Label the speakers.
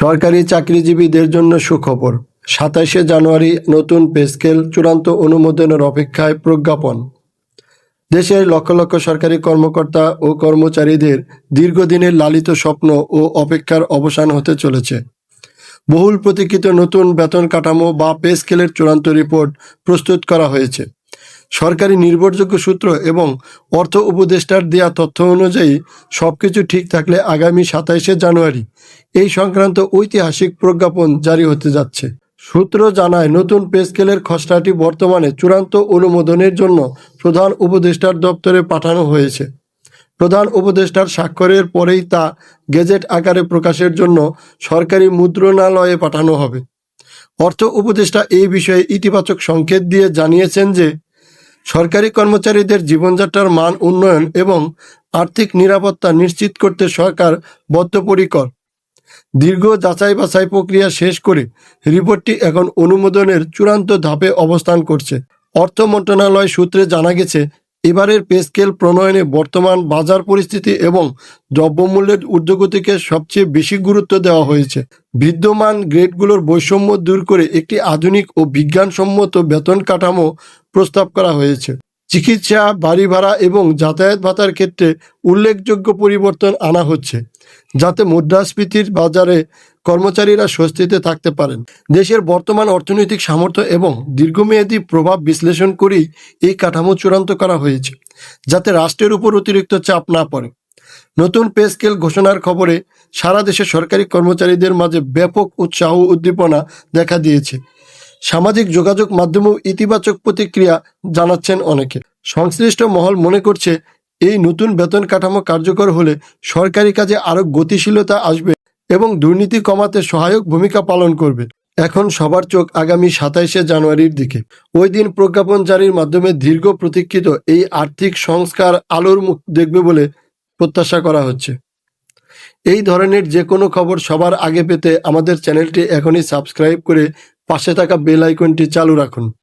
Speaker 1: সরকারি চাকরিজীবীদের জন্য সুখবর। সাতাশে জানুয়ারি নতুন পে স্কেল চূড়ান্ত অনুমোদনের অপেক্ষায় প্রজ্ঞাপন। দেশের লক্ষ লক্ষ সরকারি কর্মকর্তা ও কর্মচারীদের দীর্ঘদিনের লালিত স্বপ্ন ও অপেক্ষার অবসান হতে চলেছে। বহুল প্রতীক্ষিত নতুন বেতন কাঠামো বা পে স্কেলের চূড়ান্ত রিপোর্ট প্রস্তুত করা হয়েছে। সরকারি নির্ভরযোগ্য সূত্র এবং অর্থ উপদেষ্টার দেয়া তথ্য অনুযায়ী সবকিছু ঠিক থাকলে আগামী সাতাইশে জানুয়ারি এই সংক্রান্ত ঐতিহাসিক প্রজ্ঞাপন জারি হতে যাচ্ছে। সূত্র জানায়, নতুন পে স্কেলের খসড়াটি বর্তমানে চূড়ান্ত অনুমোদনের জন্য প্রধান উপদেষ্টার দপ্তরে পাঠানো হয়েছে। প্রধান উপদেষ্টার স্বাক্ষরের পরেই তা গেজেট আকারে প্রকাশের জন্য সরকারি মুদ্রণালয়ে পাঠানো হবে। অর্থ উপদেষ্টা এই বিষয়ে ইতিবাচক সংকেত দিয়ে জানিয়েছেন যে সরকারি কর্মচারীদের জীবনযাত্রার মান উন্নয়ন এবং আর্থিক নিরাপত্তা নিশ্চিত করতে সরকার বদ্ধপরিকর। দীর্ঘ যাচাই বাছাই প্রক্রিয়া শেষ করে রিপোর্টটি এখন অনুমোদনের চূড়ান্ত ধাপে অবস্থান করছে। অর্থ মন্ত্রণালয় সূত্রে জানা গেছে এবারের পে স্কেল প্রণয়নে বর্তমান বাজার পরিস্থিতি এবং দ্রব্যমূল্যের ঊর্ধ্বগতিকে সবচেয়ে বেশি গুরুত্ব দেওয়া হয়েছে। বিদ্যমান গ্রেডগুলোর বৈষম্য দূর করে একটি আধুনিক ও বিজ্ঞানসম্মত বেতন কাঠামো প্রস্তাব করা হয়েছে। চিকিৎসা, বাড়ি ভাড়া এবং যাতায়াত ভাতার ক্ষেত্রে উল্লেখযোগ্য পরিবর্তন আনা হচ্ছে, যাতে মুদ্রাস্ফীতির বাজারে কর্মচারীরা স্বস্তিতে থাকতে পারেন। দেশের বর্তমান অর্থনৈতিক সামর্থ্য এবং দীর্ঘমেয়াদী প্রভাব বিশ্লেষণ করেই এই কাঠামো চূড়ান্ত করা হয়েছে, যাতে রাষ্ট্রের উপর অতিরিক্ত চাপ না পড়ে। নতুন পে স্কেল ঘোষণার খবরে সারা দেশে সরকারি কর্মচারীদের মাঝে ব্যাপক উৎসাহ উদ্দীপনা দেখা দিয়েছে। সামাজিক যোগাযোগ মাধ্যমেও ইতিবাচক প্রতিক্রিয়া জানাচ্ছেন অনেকে। সংশ্লিষ্ট মহল মনে করছে, এই নতুন বেতন কাঠামো কার্যকর হলে সরকারি কাজে আরও গতিশীলতা আসবে। এবং দুর্নীতি কমাতে সহায়ক ভূমিকা পালন করবে। এখন সবার চোখ আগামী সাতাইশে জানুয়ারির দিকে। ওই দিন প্রজ্ঞাপন জারির মাধ্যমে দীর্ঘ প্রতীক্ষিত এই আর্থিক সংস্কার আলোর মুখ দেখবে বলে প্রত্যাশা করা হচ্ছে। এই ধরনের যে কোনো খবর সবার আগে পেতে আমাদের চ্যানেলটি এখনই সাবস্ক্রাইব করে পাশে থাকা বেল আইকনটি চালু রাখুন।